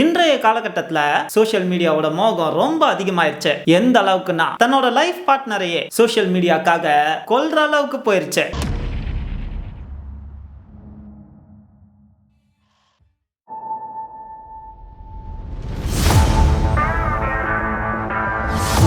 இன்றைய காலகட்டத்துல சோஷியல் மீடியாவோட மோகம் ரொம்ப அதிகமாயிருச்சு. எந்த அளவுக்குன்னா தன்னோட லைஃப் பார்ட்னரையே சோஷியல் மீடியாக்காக கொல்ற அளவுக்கு போயிருச்சு.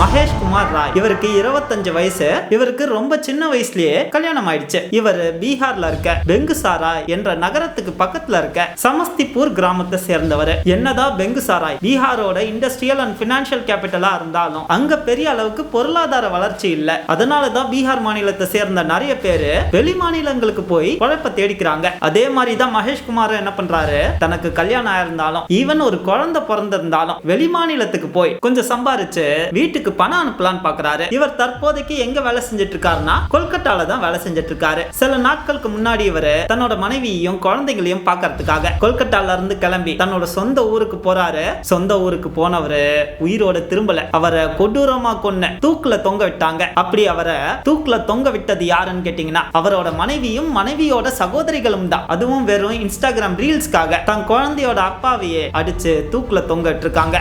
மகேஷ் குமார் ராய். இவருக்கு இருபத்தஞ்சு வயசு. இவருக்கு ரொம்ப சின்ன வயசுலயே கல்யாணம் ஆயிடுச்சு இவர் பீகார்ல இருக்க பெங்குசாராய் என்ற நகரத்துக்கு பக்கத்துல இருக்க சமஸ்திபூர் கிராமத்தை சேர்ந்தவர். என்னதான் பெங்குசாராய் பீகாரோட இண்டஸ்ட்ரியல் அண்ட் பினான்சியல் கேபிட்டலா இருந்தாலும் அங்க பெரிய அளவுக்கு பொருளாதார வளர்ச்சி இல்ல. அதனாலதான் பீகார் மாநிலத்தை சேர்ந்த நிறைய பேரு வெளி மாநிலங்களுக்கு போய் குழப்ப தேடிக்கிறாங்க. அதே மாதிரி தான் மகேஷ் குமார் என்ன பண்றாரு? தனக்கு கல்யாணம் ஆயிருந்தாலும் ஈவன் ஒரு குழந்தை பிறந்திருந்தாலும் வெளி மாநிலத்துக்கு போய் கொஞ்சம் சம்பாரிச்சு வீட்டுக்கு பணம் அனுப்பலாம்னு பாக்குறாரு. இவர் தற்போதைக்கு எங்க வேலை செஞ்சுட்டு இருக்காருன்னா கொல்கட்டால தான் வேலை செஞ்சுட்டு இருக்காரு சில நாட்களுக்கு முன்னாடி இவர் தன்னோட மனைவியையும் குழந்தைகளையும் பாக்குறதுக்காக கொல்கட்டால இருந்து கிளம்பி தன்னோட சொந்த ஊருக்கு போறாரு. சொந்த ஊருக்கு போனவரு உயிரோட திரும்பல. அவரை கொடூரமா கொன்ன தூக்குல தொங்க விட்டாங்க. அப்படி அவரை தூக்குல தொங்க விட்டது யாருன்னு கேட்டீங்கன்னா அவரோட மனைவியும் மனைவியோட சகோதரிகளும் தான். அதுவும் வெறும் இன்ஸ்டாகிராம் ரீல்ஸ்க்காக தன் குழந்தையோட அப்பாவையே அடிச்சு தூக்குல தொங்க விட்டுருக்காங்க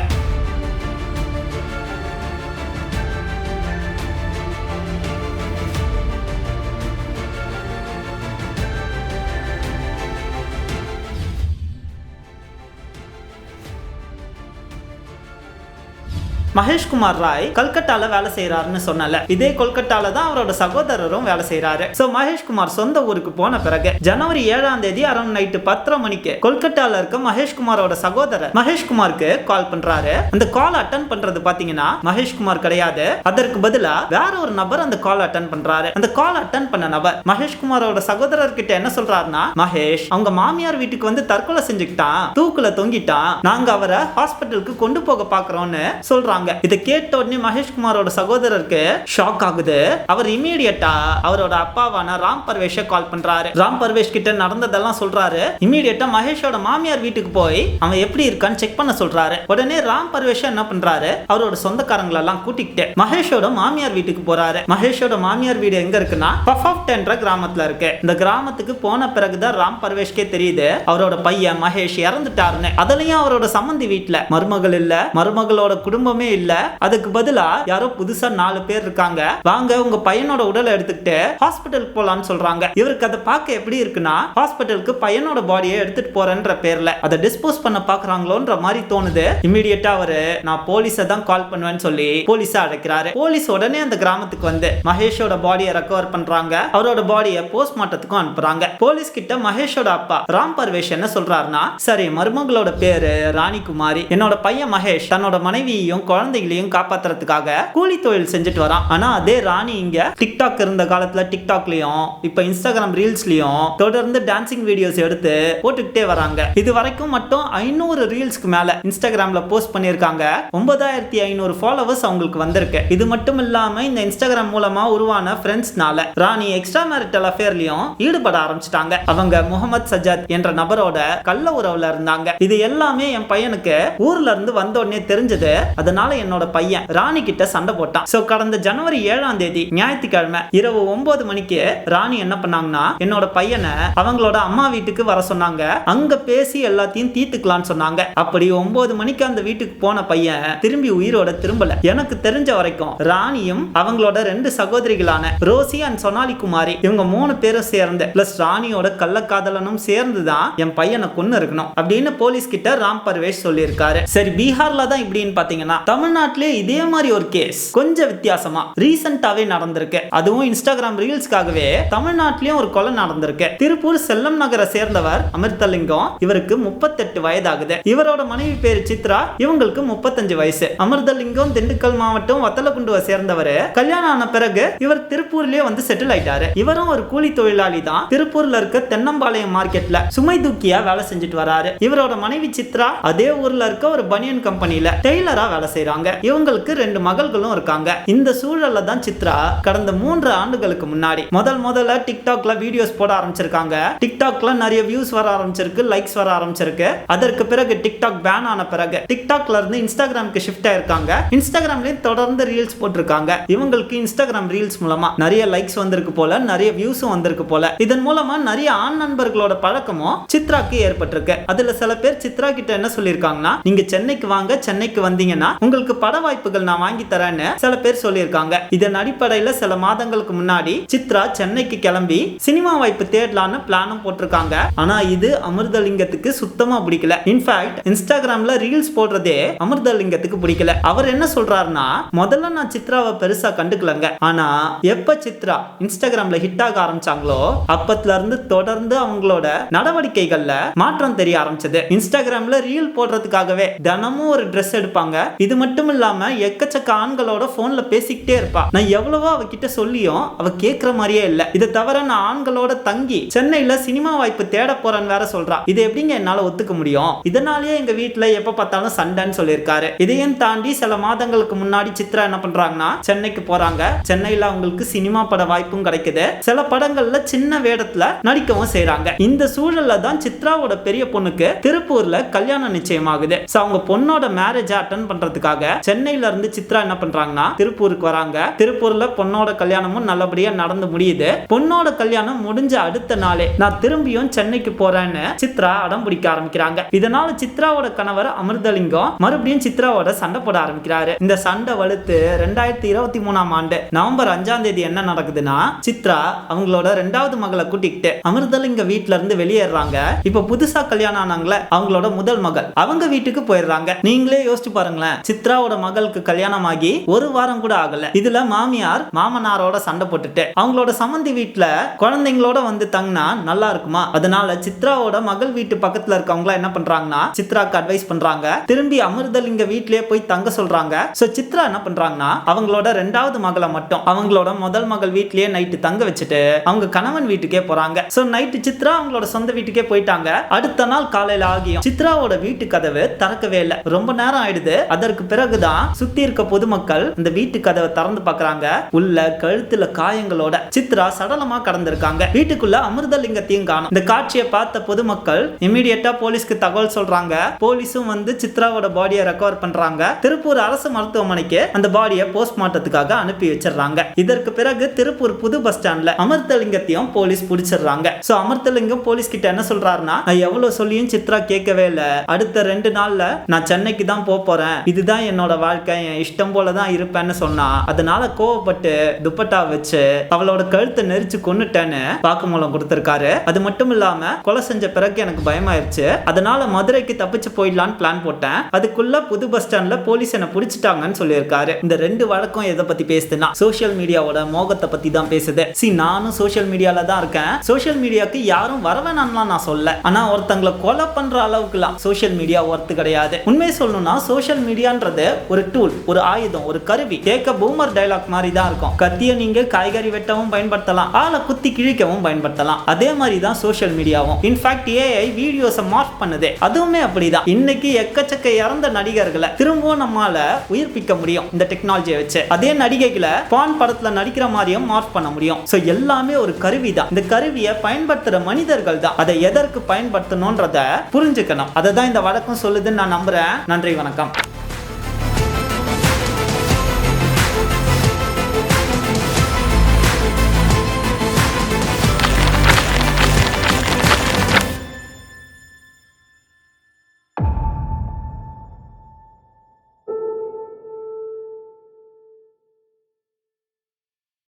மகேஷ்குமார் ராய் கல்கட்டால வேலை செய்யறாருன்னு சொன்னல. இதே கொல்கட்டால தான் அவரோட சகோதரரும் வேலை செய்யறாரு சோ மகேஷ்குமார் சொந்த ஊருக்கு போன பிறகு ஜனவரி ஏழாம் தேதி அரௌண்ட் நைட்டு பத்தரை மணிக்கு கொல்கட்டால இருக்க மகேஷ்குமாரோட சகோதரர் மகேஷ்குமாருக்கு கால் பண்றாரு. அந்த கால் அட்டன் பண்றது பாத்தீங்கன்னா மகேஷ்குமார் கிடையாது. அதற்கு பதிலா வேற ஒரு நபர் அந்த கால் அட்டன் பண்றாரு. அந்த கால் அட்டன் பண்ண நபர் மகேஷ்குமாரோட சகோதரர் கிட்ட என்ன சொல்றாருன்னா மகேஷ் அவங்க மாமியார் வீட்டுக்கு வந்து தற்கொலை செஞ்சுக்கிட்டான் தூக்குல தொங்கிட்டான் நாங்க அவரை ஹாஸ்பிட்டலுக்கு கொண்டு போக பாக்குறோம்னு சொல்றாங்க. இதை கேட்ட உடனே மகேஷ்குமாரோட சகோதரருக்கு ஷாக் ஆகுது. அவர் இமீடியட்டா அவரோட அப்பாவான ராம் பர்வேஷ கால் பண்றாரு. ராம் பர்வேஷ் கிட்ட நடந்ததெல்லாம் சொல்றாரு. இமீடியட்டா மகேஷோட மாமியார் வீட்டுக்கு போய் அவன் எப்படி இருக்கான்னு செக் பண்ண சொல்றாரு. உடனே ராம் பர்வேஷ் என்ன பண்றாரு? அவரோட சொந்தக்காரங்களை எல்லாம் கூட்டிக்கிட்டு மகேஷோட மாமியார் வீட்டுக்கு போறாரு. மகேஷோட மாமியார் வீடு எங்க இருக்குன்னா பஃபாப்ட் என்ற கிராமத்துல இருக்கு. இந்த கிராமத்துக்கு போன பிறகுதான் ராம் பர்வேஷ்கே தெரியுது. அவரோட பையன் மகேஷ் இறந்துட்டாருன்னு. அதுலயும் அவரோட சம்மந்தி வீட்டுல மருமகள் இல்ல. மருமகளோட குடும்பமே இல்ல. அதுக்கு பதிலா யாரோ புதுசா நாலு பேர் இருக்காங்க. வாங்க உங்க பையனோட உடலை எடுத்துக்கிட்டு ஹாஸ்பிட்டலுக்கு போலான்னு சொல்றாங்க. இவருக்கு அதை பார்க்க எப்படி இருக்குன்னா ஹாஸ்பிட்டலுக்கு பையனோட பாடியை எடுத்துட்டு போறேன்ற பேர்ல. அதை டிஸ்போஸ் பண்ண பாக்குறாங்களோன்ற மாதிரி தோணுது. இமீடியட்டா அவரு நான் போலீஸை தான் கால் பண்ணுவேன்னு சொல்லி போலீஸை அழைக்கிறாரு. போலீஸ் உடனே அந்த கிராமத்துக்கு வந்து மகேஷோட பாடியை ரெக்கவர் பண்றாங்க. அவரோட பாடியை போஸ்ட்மார்ட்டத்துக்கும் அனுப்புறாங்க. போலீஸ் கிட்ட மகேஷோட அப்பா ராம் பர்வேஷ் என்ன சொல்றாருன்னா சரி மருமகளோட பேரு ராணி குமாரி என்னோட பையன் மகேஷ் தன்னோட மனைவியையும் குழந்தைகளையும் காப்பாத்துறதுக்காக கூலி தொழில் செஞ்சுட்டு வரான். ஆனா அதே ராணி இங்க டிக்டாக் இருந்த காலத்துல டிக்டாக்லயும் இப்ப இன்ஸ்டாகிராம் ரீல்ஸ்லயும் தொடர்ந்து டான்சிங் வீடியோஸ் எடுத்து போட்டுக்கிட்டே வராங்க. இது வரைக்கும் மட்டும் ஐநூறு ரீல்ஸ்க்கு மேல இன்ஸ்டாகிராம்ல போஸ்ட் பண்ணியிருக்காங்க. ஒன்பதாயிரத்தி ஐநூறு ஃபாலோவர்ஸ் அவங்களுக்கு வந்திருக்கு. இது மட்டும் இல்லாம இந்த இன்ஸ்டாகிராம் மூலமா உருவான ஃப்ரெண்ட்ஸ்னால ராணி எக்ஸ்ட்ரா மேரிட்டல் அஃபேர்லயும் ஈடுபட ஆரம்பிச்சிட்டாங்க. அவங்க முகமது சஜாத் என்ற நபரோட கள்ள உறவுல இருந்தாங்க. இது எல்லாமே என் பையனுக்கு ஊர்ல இருந்து வந்த உடனே தெரிஞ்சது. அதனால என்னோட பையன் ராணி கிட்ட சண்டை போட்டான். சோ கடந்த ஜனவரி ஏழாம் தேதி ஞாயிற்றுக்கிழமை இரவு ஒன்பது மணிக்கு ராணி என்ன பண்ணாங்கன்னா என்னோட பையனை அவங்களோட அம்மா வீட்டுக்கு வர சொன்னாங்க. அங்க பேசி எல்லாத்தையும் தீர்த்துக்கலாம்னு சொன்னாங்க. அப்படி ஒன்பது மணிக்கு அந்த வீட்டுக்கு போன பையன் திரும்பி உயிரோட திரும்பல. எனக்கு தெரிஞ்ச வரைக்கும் ராணியும் அவங்களோட ரெண்டு சகோதரிகளான ரோசி அண்ட் சொனாலி குமாரி இவங்க மூணு பேரும் சேர்ந்து பிளஸ் ராணியோட கள்ளக்காதலனும் சேர்ந்து தான் என் பையனை கொண்டு இருக்கணும் அப்படின்னு போலீஸ் கிட்ட ராம் பர்வேஷ் சொல்லியிருக்காரு. சரி பீகார்ல தான் இப்படின்னு பாத்தீங்கன்னா தமிழ்நாட்டிலே இதே மாதிரி ஒரு கேஸ் கொஞ்சம் வித்தியாசமா ரீசெண்டாவே நடந்திருக்கு. அதுவும் இன்ஸ்டாகிராம் ரீல்ஸ்க்காகவே தமிழ்நாட்டிலயும் ஒரு கொலை நடந்திருக்கு. திருப்பூர் செல்லம் நகரை சேர்ந்தவர் அமிர்தலிங்கம். இவருக்கு முப்பத்தெட்டு வயதாகுது. இவரோட மனைவி பேரு சித்ரா. இவங்களுக்கு முப்பத்தஞ்சு வயசு. அமிர்தலிங்கம் திண்டுக்கல் மாவட்டம் வத்தலகுண்டுவை சேர்ந்தவர். கல்யாணம் ஆன பிறகு இவர் திருப்பூர்லயே வந்து செட்டில் ஆயிட்டாரு. இவரும் ஒரு கூலி தொழிலாளி தான். திருப்பூர்ல இருக்க தென்னம்பாளையம் மார்க்கெட்ல சுமை தூக்கியா வேலை செஞ்சுட்டு வராரு. இவரோட மனைவி சித்ரா அதே ஊர்ல இருக்க ஒரு பனியன் கம்பெனில டெய்லரா வேலை செய்யறாரு செய்கிறாங்க இவங்களுக்கு ரெண்டு மகள்களும் இருக்காங்க. இந்த சூழல்ல தான் சித்ரா கடந்த மூன்று ஆண்டுகளுக்கு முன்னாடி முதல் முதல்ல டிக்டாக்ல வீடியோஸ் போட ஆரம்பிச்சிருக்காங்க. டிக்டாக்ல நிறைய வியூஸ் வர ஆரம்பிச்சிருக்கு லைக்ஸ் வர ஆரம்பிச்சிருக்கு. அதற்கு பிறகு டிக்டாக் பேன் ஆன பிறகு டிக்டாக்ல இருந்து இன்ஸ்டாகிராமுக்கு ஷிஃப்ட் ஆயிருக்காங்க. இன்ஸ்டாகிராம்லயும் தொடர்ந்து ரீல்ஸ் போட்டிருக்காங்க. இவங்களுக்கு இன்ஸ்டாகிராம் ரீல்ஸ் மூலமா நிறைய லைக்ஸ் வந்திருக்கு போல நிறைய வியூஸும் வந்திருக்கு போல. இதன் மூலமா நிறைய ஆண் நண்பர்களோட பழக்கமும் சித்ராக்கு ஏற்பட்டிருக்கு. அதுல சில பேர் சித்ரா கிட்ட என்ன சொல்லியிருக்காங்கன்னா நீங்க சென்னைக்கு வாங்க சென்னைக்கு வந்தீங்கன்னா உங்களுக்கு பட வாய்ப்புகள் நான் வாங்கி தரேன்னு சில பேர் சொல்லியிருக்காங்க. இதன் அடிப்படையில சில மாதங்களுக்கு முன்னாடி சித்ரா சென்னைக்கு கிளம்பி சினிமா வாய்ப்பு தேடலான்னு பிளானும் போட்டிருக்காங்க. ஆனா இது அமிர்தலிங்கத்துக்கு சுத்தமா பிடிக்கல. இன்ஃபேக்ட் இன்ஸ்டாகிராம்ல ரீல்ஸ் போடுறதே அமிர்தலிங்கத்துக்கு பிடிக்கல. அவர் என்ன சொல்றாருன்னா முதல்ல நான் சித்ராவை பெருசா கண்டுக்கலங்க. ஆனா எப்ப சித்ரா இன்ஸ்டாகிராம்ல ஹிட் ஆக ஆரம்பிச்சாங்களோ அப்பத்துல இருந்து தொடர்ந்து அவங்களோட நடவடிக்கைகள்ல மாற்றம் தெரிய ஆரம்பிச்சது. இன்ஸ்டாகிராம்ல ரீல் போடுறதுக்காகவே தினமும் ஒரு ட்ரெஸ் எடுப்பாங்க. இது மட்டும் இல்லாம எக்கச்சக்க ஆண்களோட போன்ல பேசிக்கிட்டே இருப்பா நான் எவ்வளவோ அவகிட்ட சொல்லியும் அவ கேட்குற மாதிரியே இல்லை. இதை தவிர நான் ஆண்களோட தங்கி சென்னையில் சினிமா வாய்ப்பு தேட போறேன்னு வேற சொல்றா. இது எப்படிங்க என்னால் ஒத்துக்க முடியும்? இதனாலேயே எங்க வீட்டில் எப்போ பார்த்தாலும் சண்டைன்னு சொல்லியிருக்காரு. இதையும் தாண்டி சில மாதங்களுக்கு முன்னாடி சித்ரா என்ன பண்றாங்கன்னா சென்னைக்கு போறாங்க. சென்னையில் அவங்களுக்கு சினிமா பட வாய்ப்பும் கிடைக்குது. சில படங்கள்ல சின்ன வேடத்துல நடிக்கவும் செய்றாங்க. இந்த சூழல்ல தான் சித்ராவோட பெரிய பொண்ணுக்கு திருப்பூர்ல கல்யாணம் நிச்சயமாகுது. அவங்க பொண்ணோட மேரேஜ் அட்டன் பண்றதுக்காக சென்னையில இருந்து சித்ரா என்ன பண்றாங்கன்னா திருப்பூருக்கு வராங்க. திருப்பூர்ல பொண்ணோட கல்யாணமும் நல்லபடியா நடந்து முடியுது. பொண்ணோட கல்யாணம் முடிஞ்ச அடுத்த நாளே நான் திரும்பியும் சென்னைக்கு போறேன்னு சித்ரா அடம் பிடிக்க ஆரம்பிக்கிறாங்க. இதனால சித்ராவோட கணவர் அமிர்தலிங்கம் மறுபடியும் சித்ராவோட சண்டை போட ஆரம்பிக்கிறாரு. இந்த சண்டை வலுத்து ரெண்டாயிரத்தி இருபத்தி மூணாம் ஆண்டு நவம்பர் அஞ்சாம் தேதி என்ன நடக்குதுன்னா சித்ரா அவங்களோட ரெண்டாவது மகளை கூட்டிக்கிட்டு அமிர்தலிங்க வீட்ல இருந்து வெளியேறாங்க. இப்ப புதுசா கல்யாணம் ஆனாங்களே அவங்களோட முதல் மகள். அவங்க வீட்டுக்கு போயிடுறாங்க. நீங்களே யோசிச்சு பாருங்களேன் சித்ராவோட மகளுக்கு கல்யாணம் ஆகி ஒரு வாரம் கூட ஆகல. இதுல மாமியார் மாமனாரோட சண்டை போட்டுட்டு அவங்களோட சம்மந்தி வீட்டுல குழந்தைங்களோட வந்து தங்கினா நல்லா இருக்குமா? அதனால சித்ராவோட மகள் வீட்டு பக்கத்துல இருக்கவங்களா என்ன பண்றாங்கன்னா சித்ராக்கு அட்வைஸ் பண்றாங்க. திரும்பி அமிர்தலிங்க வீட்லயே போய் தங்க சொல்றாங்க. சோ சித்ரா என்ன பண்றாங்கன்னா அவங்களோட ரெண்டாவது மகளை மட்டும் அவங்களோட முதல் மகள் வீட்லயே நைட்டு தங்க வச்சுட்டு அவங்க கணவன் வீட்டுக்கே போறாங்க. சோ நைட்டு சித்ரா அவங்களோட சொந்த வீட்டுக்கே போயிட்டாங்க. அடுத்த நாள் காலையில ஆகியும் சித்ராவோட வீட்டு கதவு திறக்கவே இல்லை. ரொம்ப நேரம் ஆயிடுது. அதற்கு பிறகுதான் சுத்தி இருக்க பொதுமக்கள் இந்த வீட்டு கதவை திறந்து பார்க்குறாங்க. உள்ள கழுத்துல காயங்களோட சித்ரா சடலமா கடந்திருக்காங்க. வீட்டுக்குள்ள அமிர்தலிங்கத்தையும் காணும். இந்த காட்சியை பார்த்த பொதுமக்கள் இமீடியட்டா போலீஸ்க்கு தகவல் சொல்றாங்க. போலீஸும் வந்து சித்ராவோட பாடியை ரெக்கவர் பண்றாங்க. திருப்பூர் அரசு மருத்துவமனைக்கு அந்த பாடியை போஸ்ட்மார்ட்டத்துக்காக அனுப்பி வச்சிடுறாங்க. இதற்கு பிறகு திருப்பூர் புது பஸ் ஸ்டாண்ட்ல அமிர்தலிங்கத்தையும் போலீஸ் பிடிச்சிடுறாங்க. சோ அமிர்தலிங்கம் போலீஸ் கிட்ட என்ன சொல்றாருன்னா நான் எவ்வளவு சொல்லியும் சித்ரா கேட்கவே இல்ல. அடுத்த ரெண்டு நாள்ல நான் சென்னைக்கு தான் போக போறேன். இதுதான் என்னோட வாழ்க்கை. என் இஷ்டம் போல தான் இருப்பேன்னு சொன்னா அதனால கோவப்பட்டு துப்பட்டா வச்சு அவளோட கழுத்தை நெரிச்சு கொண்டுட்டேன்னு வாக்குமூலம் கொடுத்திருக்காரு. அது மட்டும் இல்லாம கொலை செஞ்ச பிறகு எனக்கு பயமாயிருச்சு. அதனால மதுரைக்கு தப்பிச்சு போயிடலான்னு பிளான் போட்டேன். அதுக்குள்ள புது பஸ் ஸ்டாண்ட்ல போலீஸ் என்ன பிடிச்சிட்டாங்கன்னு சொல்லியிருக்காரு. இந்த ரெண்டு வழக்கம் எதை பத்தி பேசுதுன்னா சோஷியல் மீடியாவோட மோகத்தை பத்தி தான் பேசுது. சி நானும் சோஷியல் மீடியால தான் இருக்கேன். சோஷியல் மீடியாக்கு யாரும் வரவேணாம்லாம் நான் சொல்ல. ஆனா ஒருத்தங்களை கொலை பண்ற அளவுக்குலாம் சோஷியல் மீடியா ஒர்த்து கிடையாது. உண்மையை சொல்லணும்னா சோஷியல் மீடியான்றது ஒரு டூல் ஒரு ஆயுதம் ஒரு கருவி. கேட்க பூமர் டைலாக் மாதிரி தான் இருக்கும். கத்தியை நீங்க காய்கறி வெட்டவும் பயன்படுத்தலாம். ஆளை குத்தி கிழிக்கவும் பயன்படுத்தலாம். அதே மாதிரி தான் சோஷியல் மீடியாவும் இன்ஃபேக்ட் ஏஐ வீடியோஸை மார்க் பண்ணுது. அதுவுமே அப்படிதான். இன்னைக்கு எக்கச்சக்க இறந்த நடிகர்களை திரும்பவும் நம்மால உயிர்ப்பிக்க முடியும் இந்த டெக்னாலஜியை வச்சு. அதே நடிகைகளை பான் படத்துல நடிக்கிற மாதிரியும் மார்க் பண்ண முடியும். ஸோ எல்லாமே ஒரு கருவி தான் இந்த கருவியை பயன்படுத்துற மனிதர்கள் தான் அதை எதற்கு பயன்படுத்தணும்ன்றத புரிஞ்சுக்கணும். அதை தான் இந்த வழக்கம் சொல்லுதுன்னு நான் நம்புறேன். நன்றி வணக்கம்.